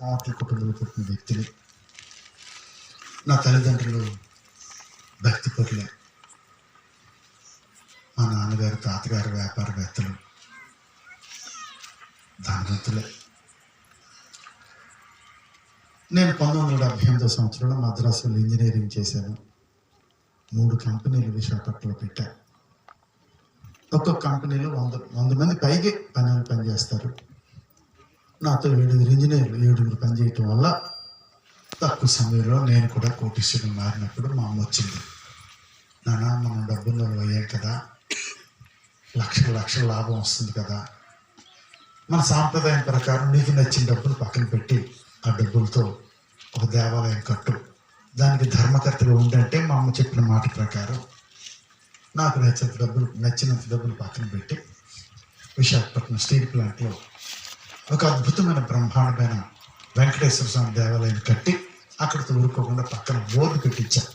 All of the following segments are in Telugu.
కోట్ల కుటుంబంలో పుట్టిన వ్యక్తిని నా తల్లిదండ్రులు భక్తి పరులే మా నాన్నగారు తాతగారు వ్యాపారవేత్తలు ధనవంతులే. నేను పంతొమ్మిది వందల డెబ్భై ఎనిమిదో సంవత్సరంలో మద్రాసులో ఇంజనీరింగ్ చేశాను. మూడు కంపెనీలు విశాఖపట్నంలో పెట్టా. ఒక్కొక్క కంపెనీలో వంద వంద మంది పైకి పని పనిచేస్తారు. నాతో ఏడుగురు ఇంజనీర్లు ఏడుగురు పనిచేయటం వల్ల తక్కువ సమయంలో నేను కూడా కోటీశ్వరుడు మారినప్పుడు మా అమ్మ వచ్చింది. నాన్న మనం డబ్బులు అయ్యాం కదా. లక్షల లక్షల లాభం వస్తుంది కదా. మన సాంప్రదాయం ప్రకారం నీకు నచ్చిన డబ్బులు పక్కన పెట్టి ఆ డబ్బులతో ఒక దేవాలయం కట్టు. దానికి ధర్మకర్తలు ఉండంటే మా అమ్మ చెప్పిన మాట ప్రకారం నాకు నచ్చిన డబ్బులు నచ్చినంత డబ్బులు పక్కన పెట్టి విశాఖపట్నం స్టీల్ ప్లాంట్లో ఒక అద్భుతమైన బ్రహ్మాండమైన వెంకటేశ్వర స్వామి దేవాలయం కట్టి అక్కడితో ఊరుకోకుండా పక్కన బోర్డు పెట్టించారు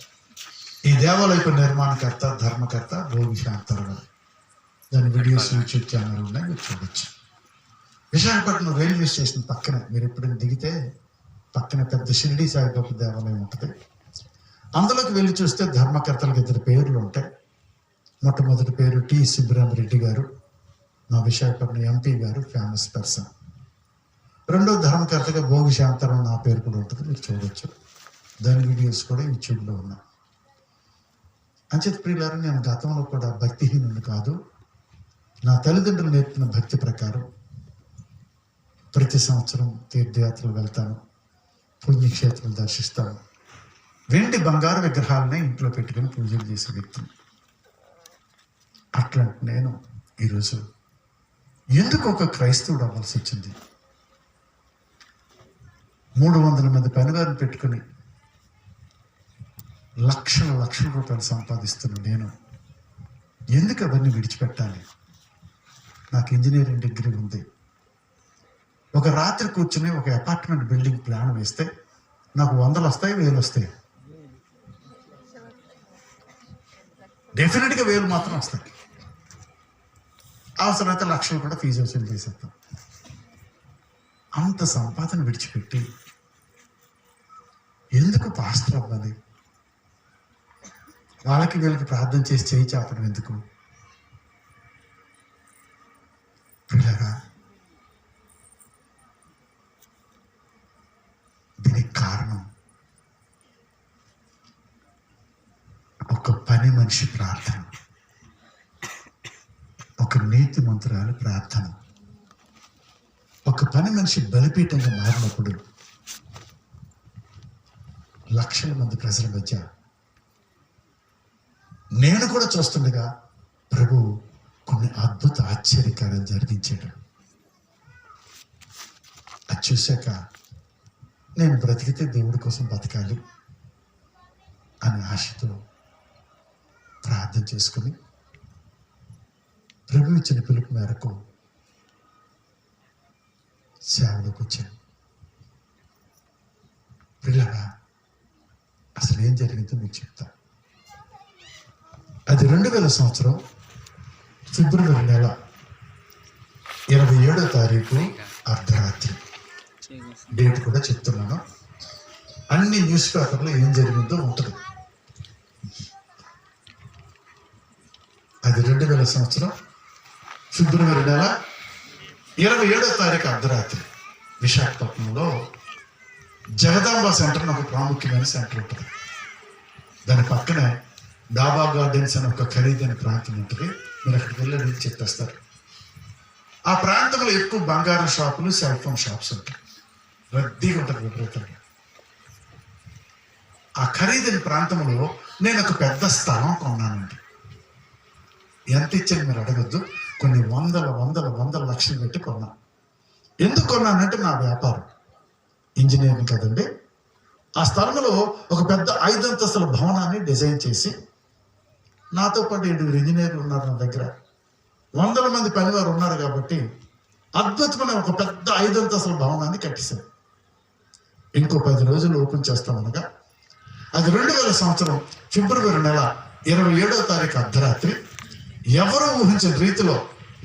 ఈ దేవాలయపు నిర్మాణకర్త ధర్మకర్త భోగి శాంతరావు దాని వీడియోస్ యూట్యూబ్ ఛానల్ ఉన్నాయి మీరు చూడొచ్చు. విశాఖపట్నం రైల్వే స్టేషన్ పక్కన మీరు ఎప్పుడైనా దిగితే పక్కన పెద్ద షిరిడి సాయిబాబా దేవాలయం ఉంటుంది. అందులోకి వెళ్ళి చూస్తే ధర్మకర్తలకు ఇద్దరు పేర్లు ఉంటాయి. మొట్టమొదటి పేరు టి సుబ్బరామరెడ్డి గారు మా Visakhapatnam MP garu famous person రెండో ధర్మకర్తగా భోగి శాంతరం నా పేరు కూడా ఉంటుంది మీరు చూడొచ్చు. దాని వీడియోస్ కూడా యూట్యూబ్లో ఉన్నాయి. అంచేత ప్రియులారు నేను గతంలో కూడా భక్తిహీనుడు కాదు నా తల్లిదండ్రులు నేర్పిన భక్తి ప్రకారం ప్రతి సంవత్సరం తీర్థయాత్రలు వెళ్తాను పుణ్యక్షేత్రం దర్శిస్తాను. వెండి బంగారు విగ్రహాలనే ఇంట్లో పెట్టుకుని పూజలు చేసే వ్యక్తిని. అట్లాంటి నేను ఈరోజు ఎందుకు ఒక క్రైస్తవుడు అవ్వాల్సి వచ్చింది? మూడు వందల మంది పనివారిని పెట్టుకుని లక్షల లక్షల రూపాయలు సంపాదిస్తున్న నేను ఎందుకు అవన్నీ విడిచిపెట్టాలి? నాకు ఇంజనీరింగ్ డిగ్రీ ఉంది. ఒక రాత్రి కూర్చుని ఒక అపార్ట్మెంట్ బిల్డింగ్ ప్లాన్ వేస్తే నాకు వందలు వస్తాయి వేలు వస్తాయి. డెఫినెట్గా వేలు మాత్రం వస్తాయి. అవసరమైతే లక్షలు కూడా ఫీజు వసూలు చేసేస్తాం. అంత సంపాదన విడిచిపెట్టి ఎందుకు పాస్టర్ అవ్వాలి? వాళ్ళకి వీళ్ళకి ప్రార్థన చేసి చేయి చాపడం ఎందుకు? పిల్లగా దీనికి కారణం ఒక పని మనిషి ప్రార్థన. ఒక నీతి మంత్రాలు ప్రార్థన. ఒక పని మనిషి బలిపీఠంగా మారినప్పుడు లక్షల మంది ప్రజల మధ్య నేను కూడా చూస్తుండగా ప్రభు కొన్ని అద్భుత ఆశ్చర్యకార్యాలు జరిగించాడు. అది చూశాక నేను బ్రతికితే దేవుడి కోసం బతకాలి అనే ఆశతో ప్రార్థన చేసుకుని ప్రభు ఇచ్చిన పిలుపు మేరకు సేవలోకి వచ్చాను. పిల్లగా అసలు ఏం జరిగిందో మీకు చెప్తా. అది రెండు వేల సంవత్సరం ఫిబ్రవరి నెల ఇరవై ఏడో తారీఖు అర్ధరాత్రి. డేట్ కూడా చెప్తున్నాను. అన్ని న్యూస్ పేపర్లో ఏం జరిగిందో ఉంటుంది. అది రెండు వేల సంవత్సరం ఫిబ్రవరి నెల ఇరవై ఏడో తారీఖు అర్ధరాత్రి. విశాఖపట్నంలో జగదాంబ సెంటర్ ఒక ప్రాముఖ్యమైన సెంటర్ ఉంటుంది. దాని పక్కనే డాబా గార్డెన్స్ అని ఒక ఖరీదైన ప్రాంతం ఉంటుంది. మీరు అక్కడికి వెళ్ళి చెప్పేస్తారు. ఆ ప్రాంతంలో ఎక్కువ బంగారం షాపులు సెల్ ఫోన్ షాప్స్ ఉంటాయి. రద్దీగా ఉంటుంది విపరీతంగా. ఆ ఖరీదైన ప్రాంతంలో నేను ఒక పెద్ద స్థలం కొన్నానండి. ఎంత ఇచ్చాను మీరు అడగద్దు. కొన్ని వందల వందల వందల లక్షలు పెట్టి కొన్నాను. ఎందుకు కొన్నానంటే నా వ్యాపారం. ఇంజనీరింగ్ కదండి. ఆ స్థలంలో ఒక పెద్ద ఐదంతస్తుల భవనాన్ని డిజైన్ చేసి నాతో పాటు ఏడుగురు ఇంజనీర్లు ఉన్నారు నా దగ్గర. వందల మంది పనివారు ఉన్నారు కాబట్టి అద్భుతమైన ఒక పెద్ద ఐదంతస్తుల భవనాన్ని కట్టేశాను ఇంకో పది రోజులు ఓపెన్ చేస్తామనగా అది రెండు వేల సంవత్సరం ఫిబ్రవరి నెల ఇరవై ఏడో తారీఖు అర్ధరాత్రి ఎవరూ ఊహించిన రీతిలో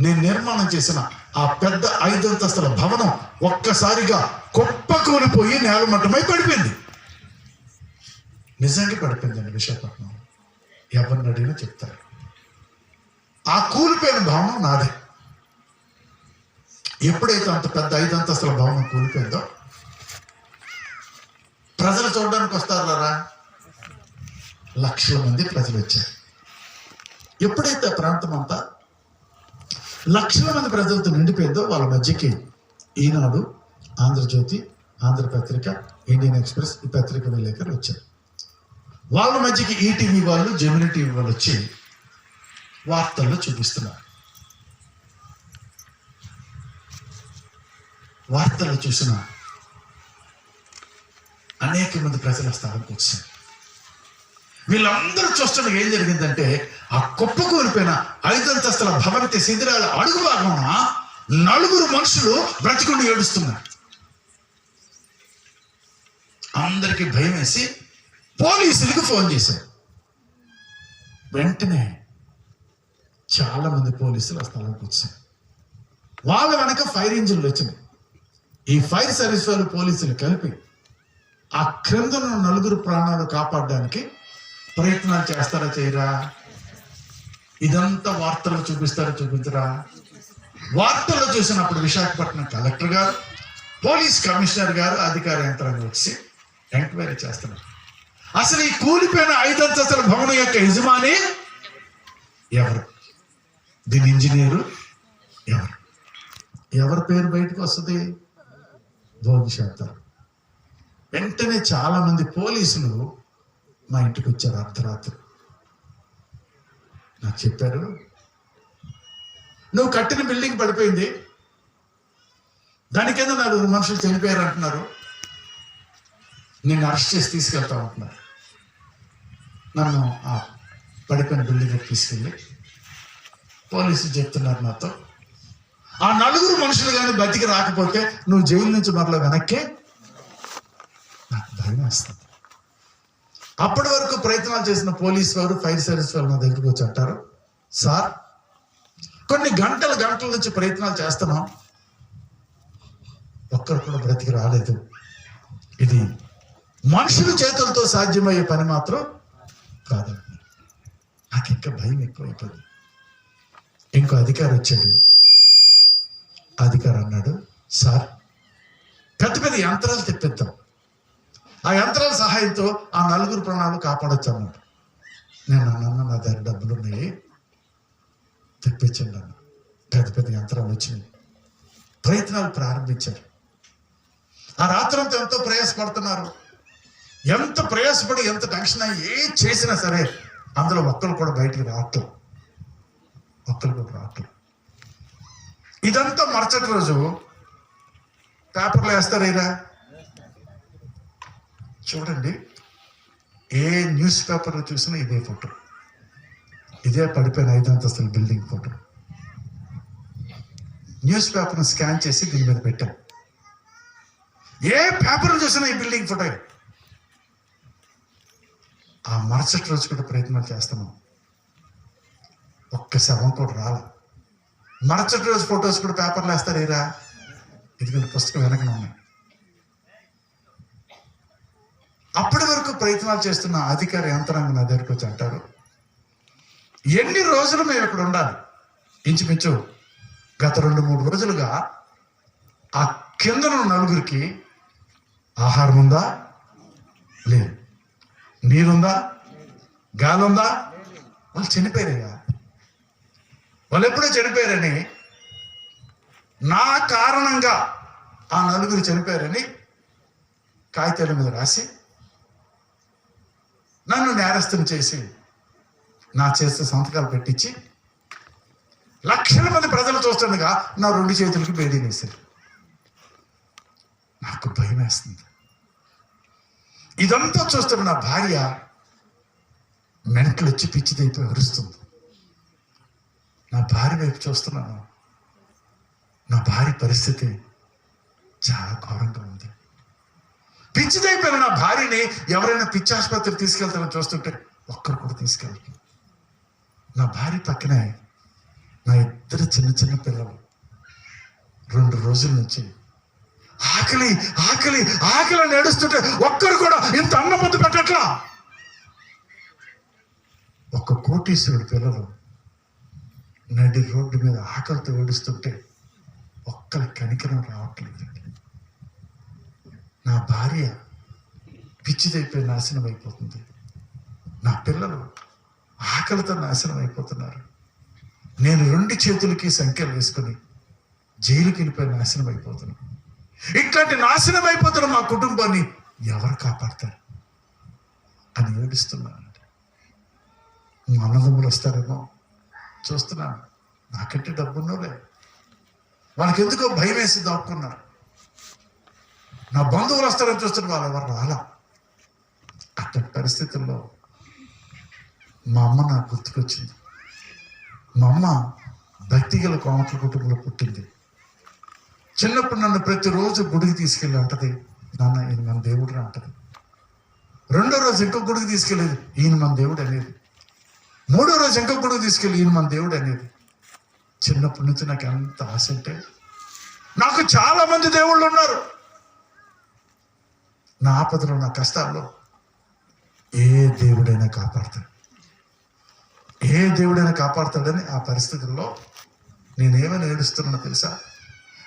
నేను నిర్మాణం చేసిన ఆ పెద్ద ఐదంతస్తుల భవనం ఒక్కసారిగా కుప్పకూలిపోయి నేలమట్టమై పడిపోయింది. నిజంగా పడిపోయిందండి విశాఖపట్నం. ఎవరిని అడిగినా చెప్తారు. ఆ కూలిపోయిన భవనం నాదే. ఎప్పుడైతే అంత పెద్ద ఐదు అంతస్తుల భవనం కూలిపోయిందో ప్రజలు చూడడానికి వస్తారా లక్షల మంది ప్రజలు వచ్చారు. ఎప్పుడైతే ఆ ప్రాంతం అంతా లక్షల మంది ప్రజలతో నిండిపోయిందో వాళ్ళ మధ్యకి ఈనాడు ఆంధ్రజ్యోతి ఆంధ్రపత్రిక ఇండియన్ ఎక్స్ప్రెస్ ఈ పత్రిక విలేకరులు వచ్చారు. వాళ్ళ మధ్యకి ఈటీవీ వాళ్ళు జమిని టీవీ వాళ్ళు వచ్చి వార్తల్లో చూపిస్తున్నారు. వార్తల్లో చూసిన అనేక మంది ప్రజల స్థానంకి వచ్చారు. వీళ్ళందరూ చూస్తుండగా ఏం జరిగిందంటే ఆ కుప్ప కోల్పోయిన ఐదంతస్తుల భవంతి శిథిరాల అడుగు భాగమున నలుగురు మనుషులు బ్రతికుండి ఏడుస్తున్నారు. అందరికీ భయం వేసి పోలీసులకు ఫోన్ చేశారు. వెంటనే చాలా మంది పోలీసులు ఆ స్థలానికి వచ్చారు. వాళ్ళ వెనక ఫైర్ ఇంజిన్లు వచ్చినాయి. ఈ ఫైర్ సర్వీస్ వాళ్ళు పోలీసులు కలిపి ఆ క్రింద నలుగురు ప్రాణాలు కాపాడడానికి ప్రయత్నాలు చేస్తారా చేయరా? ఇదంతా వార్తలు చూపిస్తారా చూపించరా? వార్తల్లో చూసినప్పుడు విశాఖపట్నం కలెక్టర్ గారు పోలీస్ కమిషనర్ గారు అధికార యంత్రాంగం వచ్చి ఎంక్వైరీ చేస్తున్నారు. అసలు ఈ కూలిపోయిన ఐదంతస్తుల భవనం యొక్క యజమాని ఎవరు? దీని ఇంజనీరు ఎవరు? ఎవరి పేరు బయటకు వస్తుంది? భోగి వెంటనే చాలా మంది పోలీసులు మా ఇంటికి వచ్చారు అర్ధరాత్రి నాకు చెప్పారు నువ్వు కట్టిన బిల్డింగ్ పడిపోయింది. దాని కింద నలుగురు మనుషులు చనిపోయారు అంటున్నారు. నేను అరెస్ట్ చేసి తీసుకెళ్తా ఉంటున్నారు నన్ను ఆ పడిపోయిన బిల్డింగ్ తీసుకెళ్ళి పోలీసులు చెప్తున్నారు నాతో. ఆ నలుగురు మనుషులు కానీ బతికి రాకపోతే నువ్వు జైలు నుంచి మరలా వెనక్కి నాకు భయం వేస్తుంది. అప్పటి వరకు ప్రయత్నాలు చేసిన పోలీస్ వారు ఫైర్ సర్వీస్ వారు నా దగ్గరికి వచ్చి అంటారు సార్ కొన్ని గంటల గంటల నుంచి ప్రయత్నాలు చేస్తున్నాం. ఒక్కరు కూడా బ్రతికి రాలేదు. ఇది మనుషుల చేతులతో సాధ్యమయ్యే పని మాత్రం కాదండి నాకు ఇంకా భయం ఎక్కువైపోయింది. ఇంకో అధికారి వచ్చాడు. అధికారి అన్నాడు సార్ పెద్ద పెద్ద యంత్రాలు తెప్పిద్దాం. ఆ యంత్రాల సహాయంతో ఆ నలుగురు ప్రాణాలు కాపాడచ్చు అన్నాడు నేను అన్న నా దగ్గర డబ్బులు ఉన్నాయి తెప్పించండి అన్న. పెద్ద పెద్ద యంత్రాలు వచ్చినాయి. ప్రయత్నాలు ప్రారంభించారు. ఆ రాత్రంతా ఎంతో ప్రయాసపడుతున్నారు. ఎంత ప్రయాసపడి ఎంత టెన్షన్ ఏ చేసినా సరే అందులో ఒక్కరు కూడా బయటికి రావట్లేదు ఒక్కరు కూడా రావట్లేదు ఇదంతా మరుసటి రోజు పేపర్లో వేస్తారేరా? చూడండి ఏ న్యూస్ పేపర్లో చూసినా ఇదే ఫోటో. ఇదే పడిపోయిన ఐదు అంతస్తుల బిల్డింగ్ ఫోటో. న్యూస్ పేపర్ను స్కాన్ చేసి దీని మీద పెట్టాం. ఏ పేపర్ చూసినా ఈ బిల్డింగ్ ఫోటో ఆ మరుసటి రోజు కూడా ప్రయత్నాలు చేస్తున్నాం. ఒక్క శవం కూడా రాలే. మరుసటి రోజు ఫొటోస్ కూడా పేపర్లు వేస్తారేరా? ఇదిగోండి పుస్తకం వెనకనే ఉన్నాయి. అప్పటి వరకు ప్రయత్నాలు చేస్తున్న అధికార యంత్రాంగం నా దగ్గరికి వచ్చి అంటారు ఎన్ని రోజులు మేము ఇక్కడ ఉండాలి? ఇంచుమించు గత రెండు మూడు రోజులుగా ఆ కిందన ఉన్న నలుగురికి ఆహారం ఉందా? లేదు. నీరుందా గాలి ఉందా? వాళ్ళు చనిపోయారయ్యా. వాళ్ళు ఎప్పుడో చనిపోయారని నా కారణంగా ఆ నలుగురు చనిపోయారని కాగితాల మీద రాసి నన్ను నేరస్తుని చేసి నా చేస్తే సంతకాలు పెట్టించి లక్షల మంది ప్రజలు చూస్తుండగా నా రెండు చేతులకి బేడీ వేశారు. నాకు భయం వేస్తుంది. ఇదంతా చూస్తున్న నా భార్య మెంటలు వచ్చి పిచ్చిదైపోయి అరుస్తుంది. నా భార్య వైపు చూస్తున్నాను. నా భార్య పరిస్థితి చాలా ఘోరంగా ఉంది. పిచ్చిదైపోయిన నా భార్యని ఎవరైనా పిచ్చి ఆసుపత్రికి తీసుకెళ్తారని చూస్తుంటే ఒక్కరు కూడా తీసుకెళ్ళరు. నా భార్య పక్కనే నా ఇద్దరు చిన్న చిన్న పిల్లలు. రెండు రోజుల నుంచి ఆకలి ఆకలి ఆకలి అని ఏడుస్తుంటే ఒక్కరు కూడా ఇంత అన్నం ముద్దు పెట్టట్లా? ఒక కోటీశ్వరుడు పిల్లలు నడి రోడ్డు మీద ఆకలితో ఓడిస్తుంటే ఒక్కరి కనికరం రావట్లేదండి నా భార్య పిచ్చిదైపోయి నాశనం అయిపోతుంది. నా పిల్లలు ఆకలితో నాశనం అయిపోతున్నారు. నేను రెండు చేతులకి సంఖ్యలు వేసుకుని జైలుకి వెళ్ళిపోయి నాశనం అయిపోతున్నాను ఇట్లాంటి నాశనం అయిపోతున్న మా కుటుంబాన్ని ఎవరు కాపాడతారు? అని ఏడుస్తున్నానండి మా అన్నదమ్ములు వస్తారేమో? చూస్తున్నాను. నాకంటే డబ్బున్నోలే వాళ్ళకి ఎందుకో భయం వేసి దాక్కున్నారు. నా బంధువులు వస్తారని చూస్తున్న వాళ్ళు ఎవరు రాలా? అట్లాంటి పరిస్థితుల్లో మా అమ్మ నాకు గుర్తుకొచ్చింది. మా అమ్మ భక్తిగల కోమట్ల కుటుంబంలో పుట్టింది. చిన్నప్పుడు నన్ను ప్రతిరోజు గుడికి తీసుకెళ్ళి అంటది నాన్న ఈయన మన దేవుడు రా అంటది. రెండో రోజు ఇంకో గుడికి తీసుకెళ్ళేది ఈయన మన దేవుడు అనేది. మూడో రోజు ఇంకో గుడికి తీసుకెళ్ళి ఈయన మన దేవుడు అనేది. చిన్నప్పటి నుంచి నాకు ఎంత ఆశ అంటే నాకు చాలా మంది దేవుళ్ళు ఉన్నారు. నా ఆపదలో నా కష్టాల్లో ఏ దేవుడైనా కాపాడతాడు. ఏ దేవుడైనా కాపాడుతాడని ఆ పరిస్థితుల్లో నేనేమని ఏడుస్తున్నానో తెలుసా?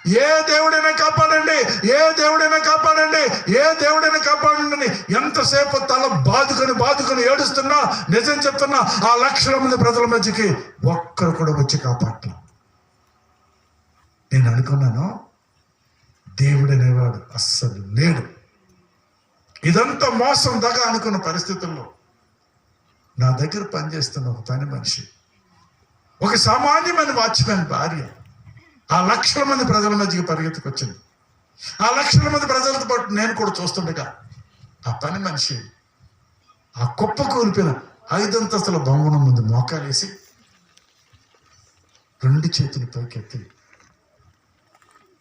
ఏ దేవుడైనా కాపాడండి ఏ దేవుడైనా కాపాడండి ఏ దేవుడైనా కాపాడండి. ఎంతసేపు తల బాదుకొని బాదుకొని ఏడుస్తున్నా నిజం చెప్తున్నా ఆ లక్షల మంది ప్రజల మధ్యకి ఒక్కరు కూడా వచ్చి కాపాడటం నేను అనుకున్నాను దేవుడు అనేవాడు అస్సలు లేడు. ఇదంతా మోసం దగ అనుకున్న పరిస్థితుల్లో నా దగ్గర పనిచేస్తున్న ఒక పని మనిషి ఒక సామాన్యమైన వాచ్మెన్ భార్య ఆ లక్షల మంది ప్రజల మధ్యకి పరిగెత్తుకొచ్చింది. ఆ లక్షల మంది ప్రజలతో పాటు నేను కూడా చూస్తుండగా ఆ పని మనిషి ఆ కుప్ప కూలిపోయిన ఐదంతస్తుల భవనం ముందు మోకాలేసి రెండు చేతులు పైకెత్తి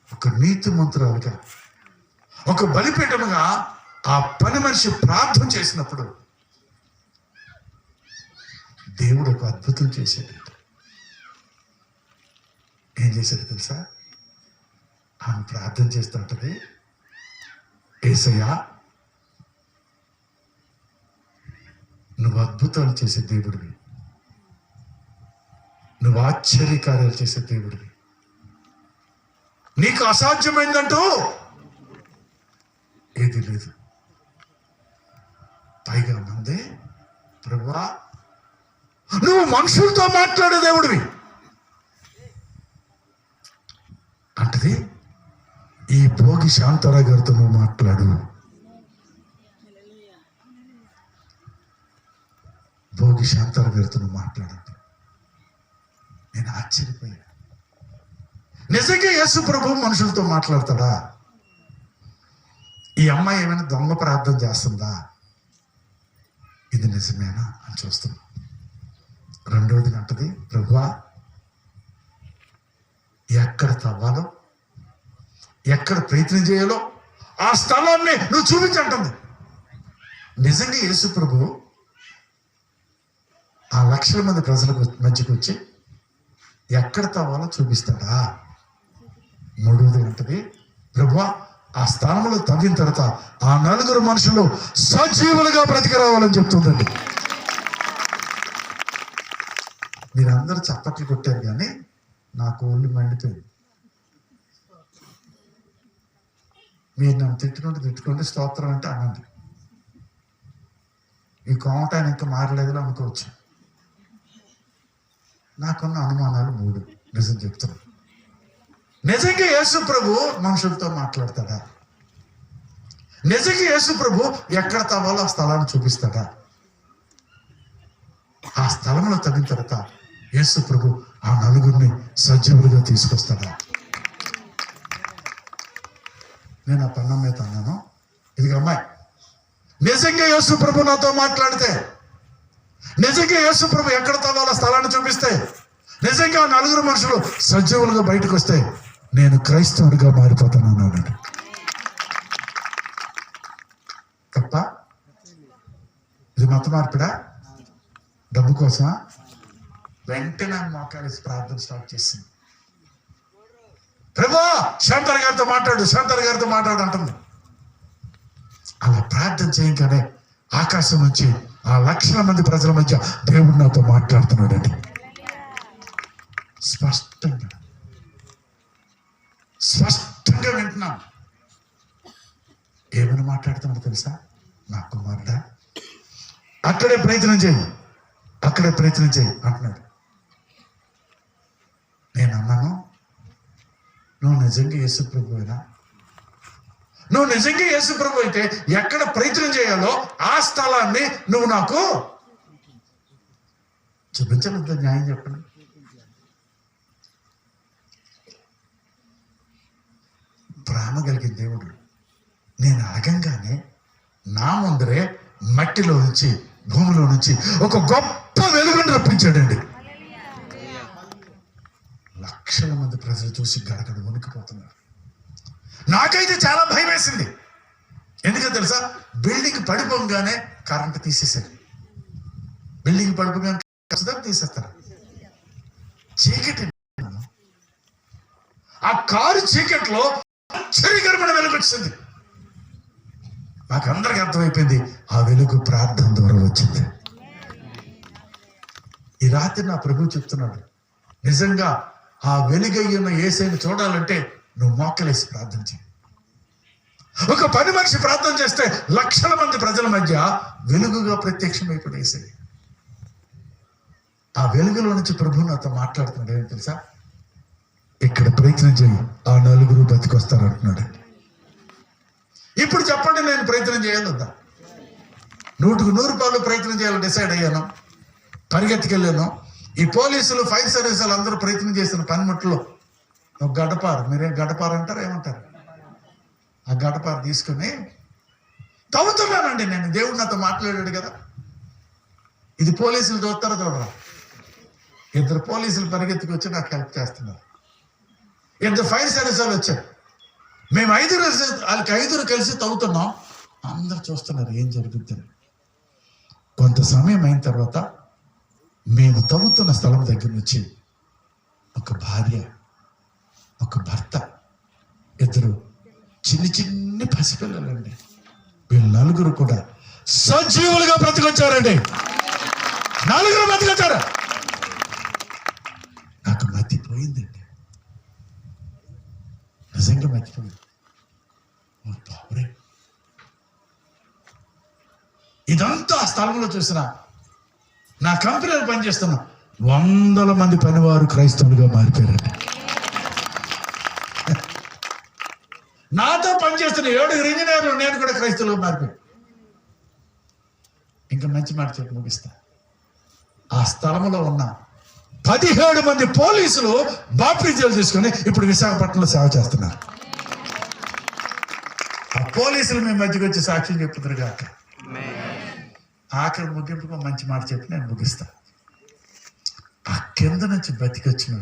ఒక నీతి మంత్రాలుగా ఒక బలిపీఠముగా ఆ పని మనిషి ప్రార్థన చేసినప్పుడు దేవుడు ఒక అద్భుతం చేశాడు. ఏం చేశాడు తెలుసా? ఆమె ప్రార్థన చేస్తుంటది ఏసయ్యా నువ్వు అద్భుతాలు చేసే దేవుడివి. నువ్వు ఆశ్చర్యకార్యాలు చేసే దేవుడివి. నీకు అసాధ్యమైందంటూ ఏది లేదు. పైగా మందే ప్రభువా నువ్వు మనుషులతో మాట్లాడే దేవుడివి. అంటది ఈ భోగి శాంతరా గారితో నువ్వు మాట్లాడు. భోగి శాంతర గారితో నువ్వు మాట్లాడండి. నేను ఆశ్చర్యపోయాను. నిజంగా యేసు ప్రభు మనుషులతో మాట్లాడతాడా? ఈ అమ్మాయి ఏమైనా దొంగ ప్రార్థన చేస్తుందా? ఇది నిజమేనా అని చూస్తున్నాం. రెండవది అంటది ప్రభువా ఎక్కడ తవ్వాలో ఎక్కడ ప్రయత్నం చేయాలో ఆ స్థలాన్ని నువ్వు చూపించంటుంది నిజంగా యేసు ప్రభు ఆ లక్షల మంది ప్రజలకు మధ్యకి వచ్చి ఎక్కడ తవ్వాలో చూపిస్తాడా? మూడవది ఉంటుంది ప్రభువా ఆ స్థానంలో తగ్గిన తర్వాత ఆ నలుగురు మనుషులు సజీవులుగా బ్రతికి రావాలని చెప్తుందండి. మీరందరూ చప్పట్లు కొట్టారు కానీ నాకు ఒళ్ళు మండిపోయింది. మీరు నన్ను తిట్టుకుంటే తిట్టుకుంటే స్తోత్రం అంటే అనండి. ఈ కోమట ఆయన ఇంకా మారలేదులో అనుకోవచ్చు. నాకున్న అనుమానాలు మూడు నిజం చెప్తున్నాను. నిజంగా యేసు ప్రభు మనుషులతో మాట్లాడతాడా? నిజంగా యేసు ప్రభు ఎక్కడ తవ్వాలో ఆ స్థలాన్ని చూపిస్తాడా? ఆ స్థలంలో తగిన తర్వాత యేసు ప్రభు ఆ నలుగురిని సజీవులుగా తీసుకొస్తాడా? నేను ఆ పన్నం మీద అన్నాను. ఇది అమ్మాయి నిజంగా యేసు ప్రభు నాతో మాట్లాడితే నిజంగా యేసు ప్రభు ఎక్కడ తవ్వాలో స్థలాన్ని చూపిస్తే నిజంగా ఆ నలుగురు మనుషులు సజీవులుగా బయటకు వస్తాయి నేను క్రైస్తవుడిగా మారిపోతున్నాను అన్నాడు తప్ప? ఇది మత మార్పిడా? డబ్బు కోసమా? వెంటనే మోకాలేసి ప్రార్థన స్టార్ట్ చేసింది. ప్రభా శాంతర్ గారితో మాట్లాడు శాంతర్ గారితో మాట్లాడు అంటుంది. అలా ప్రార్థన చేయగానే ఆకాశం నుంచి ఆ లక్షల మంది ప్రజల మధ్య దేవుడు నాతో మాట్లాడుతున్నాడండి. స్పష్టంగా స్పష్టంగా వింటున్నాను. ఏమైనా మాట్లాడుతున్నాడు తెలుసా? నా కుమార్తె అక్కడే ప్రయత్నం చేయి. అక్కడే ప్రయత్నం చేయి అంటున్నాడు. నేను అన్నాను నువ్వు నిజంగా యేసు నువ్వు నిజంగా యేసుప్రభు అయితే ఎక్కడ ప్రయత్నం చేయాలో ఆ స్థలాన్ని నువ్వు నాకు చూపించలేదు న్యాయం చెప్పండి. ప్రేమ కలిగిన దేవుడు. నేను అడగంగానే నా ముందరే మట్టిలో నుంచి భూమిలో నుంచి ఒక గొప్ప వెలుగును రప్పించాడండి. లక్షల మంది ప్రజలు చూసి గడగడ వణికిపోతున్నారు. నాకైతే చాలా భయం వేసింది ఎందుకంటే తెలుసా బిల్డింగ్ పడిపోగానే కరెంట్ తీసేశారు. బిల్డింగ్ పడిపోగానే ఖచ్చితంగా తీసేస్తారు. చీకటి. ఆ కారు చీకట్లో ఆశ్చర్యకరమైన వెలుగు వచ్చింది నాకు అందరికి అర్థమైపోయింది ఆ వెలుగు ప్రార్థన ద్వారా వచ్చింది. ఈ రాత్రి నా ప్రభు చెప్తున్నాడు నిజంగా ఆ వెలుగయ్యున్న ఏసైని చూడాలంటే నువ్వు మోకలేసి ప్రార్థన చేయి ఒక పని మనిషి ప్రార్థన చేస్తే లక్షల మంది ప్రజల మధ్య వెలుగుగా ప్రత్యక్షమైపోయి ఏసై. ఆ వెలుగులో నుంచి ప్రభు నాతో మాట్లాడుతున్నాడు తెలుసా? ప్రయత్నం చేయి ఆ నలుగురు బతికొస్తారు అంటున్నాడు ఇప్పుడు చెప్పండి నేను ప్రయత్నం చేయాలొద్దా నూటికి నూరు రూపాయలు ప్రయత్నం చేయాలని డిసైడ్ అయ్యాను పరిగెత్తికెళ్ళాను. ఈ పోలీసులు ఫైర్ సర్వీస్ అందరూ ప్రయత్నం చేసిన పనిముట్లో ఒక గడపారు మీరేం గడపారు అంటారు ఏమంటారు? ఆ గడపారు తీసుకుని తవ్వుతున్నానండి నేను దేవుడు నాతో మాట్లాడాడు కదా. ఇది పోలీసులు చూస్తారా చూడరా? ఇద్దరు పోలీసులు పరిగెత్తుకు వచ్చి నాకు హెల్ప్ చేస్తున్నారు. ఇద్దరు ఫైర్ సర్వీస్ వాళ్ళు వచ్చారు. మేము ఐదుగురు వాళ్ళకి ఐదుగురు కలిసి తవ్వుతున్నాం. అందరు చూస్తున్నారు ఏం జరుగుతుంది. కొంత సమయం అయిన తర్వాత మేము తవ్వుతున్న స్థలం దగ్గర నుంచి ఒక భార్య ఒక భర్త ఇద్దరు చిన్ని చిన్ని పసిపిల్లలండి. వీళ్ళు నలుగురు కూడా సజీవులుగా బ్రతికొచ్చారండి. నలుగురు బ్రతికొచ్చారు. నాకు మతిపోయిందండి నిజంగా మర్చిపోయింది బాబురే ఇదంతా ఆ స్థలంలో చూసిన నా కంపెనీలో పనిచేస్తున్న వందల మంది పనివారు క్రైస్తవులుగా మారిపోయారండి నాతో పనిచేస్తున్న ఏడుగురు ఇంజనీర్లు నేను కూడా క్రైస్తవులుగా మారిపోయాను ఇంకా మంచి మాట చెప్పి ముగిస్తా ఆ స్థలంలో ఉన్న పదిహేడు మంది పోలీసులు బాప్టిజాలు తీసుకొని ఇప్పుడు విశాఖపట్నంలో సేవ చేస్తున్నారు. ఆ పోలీసులు మీ మధ్యకి వచ్చి సాక్ష్యం చెప్తున్నారు కాక ఆఖరి ముగింపుకు మంచి మాట చెప్పి నేను ముగిస్తా. ఆ కింద నుంచి బతికొచ్చిన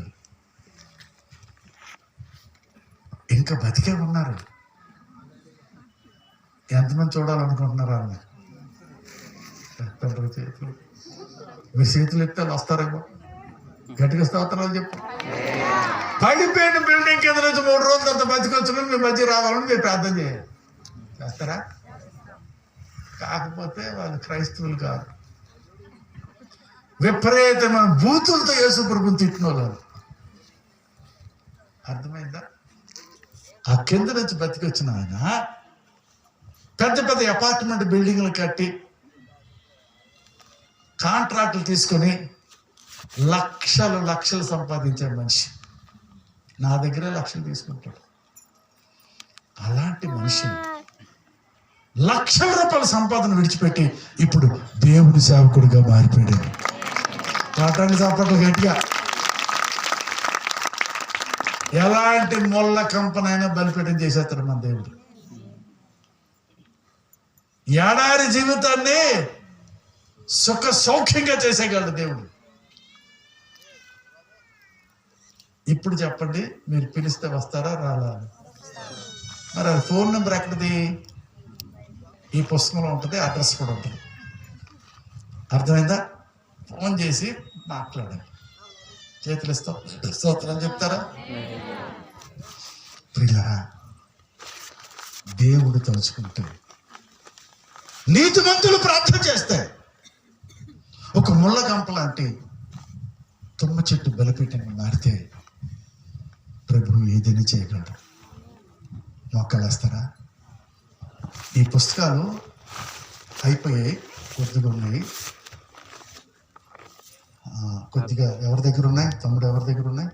ఇంకా బతికే ఉన్నారు. ఎంతమంది చూడాలనుకుంటున్నారు వాళ్ళని? చేతులు. మీ చేతులు ఎత్తే వస్తారేమో. గట్టిగా స్తోత్రాలు చెప్పు. పడిపోయిన బిల్డింగ్ కింద నుంచి మూడు రోజులు అంత బతికొచ్చిన మీ మధ్య రావాలని మీరు ప్రార్థన చేయాలి చేస్తారా? కాకపోతే వాళ్ళు క్రైస్తవులు కాదు. విపరీతమైన బూతులతో యేసు ప్రభుని తిట్టినోళ్ళు అర్థమైందా? ఆ కింద నుంచి బతికొచ్చిన ఆయన పెద్ద పెద్ద అపార్ట్మెంట్ బిల్డింగ్లు కట్టి కాంట్రాక్టులు తీసుకొని లక్షలు లక్షలు సంపాదించే మనిషి. నా దగ్గరే లక్షలు తీసుకుంటాడు. అలాంటి మనిషిని లక్షల రూపాయల సంపాదన విడిచిపెట్టి ఇప్పుడు దేవుడి సేవకుడిగా మారిపోయాడు. కాటాన్ని చప్పట్లు గట్టిగా. ఎలాంటి మొల్ల కంపనైనా బలిపీఠం చేసేస్తాడు మన దేవుడు. ఏడాది జీవితాన్ని సుఖ సౌఖ్యంగా చేసేయగలడు దేవుడు. ఇప్పుడు చెప్పండి మీరు పిలిస్తే వస్తారా రాలా మరి అది ఫోన్ నెంబర్ ఎక్కడిది? ఈ పుస్తకంలో ఉంటుంది అడ్రస్ కూడా ఉంటుంది. అర్థమైందా? ఫోన్ చేసి మాట్లాడండి. చేతులు ఇస్తాం. స్తోత్రం చెప్తారా? ప్రియులరా దేవుడు తలుచుకుంటే నీతిమంతులు ప్రార్థన చేస్తే ఒక ముళ్ళ గంప లాంటి తుమ్మ చెట్టు బలిపీఠంగా మారితే ప్రభువు ఏదైనా చేయగలడు. మొక్కలేస్తారా ఈ పుస్తకాలు అయిపోయాయి కొద్దిగా ఉన్నాయి. కొద్దిగా ఎవరి దగ్గర ఉన్నాయి? తమ్ముడు ఎవరి దగ్గర ఉన్నాయి?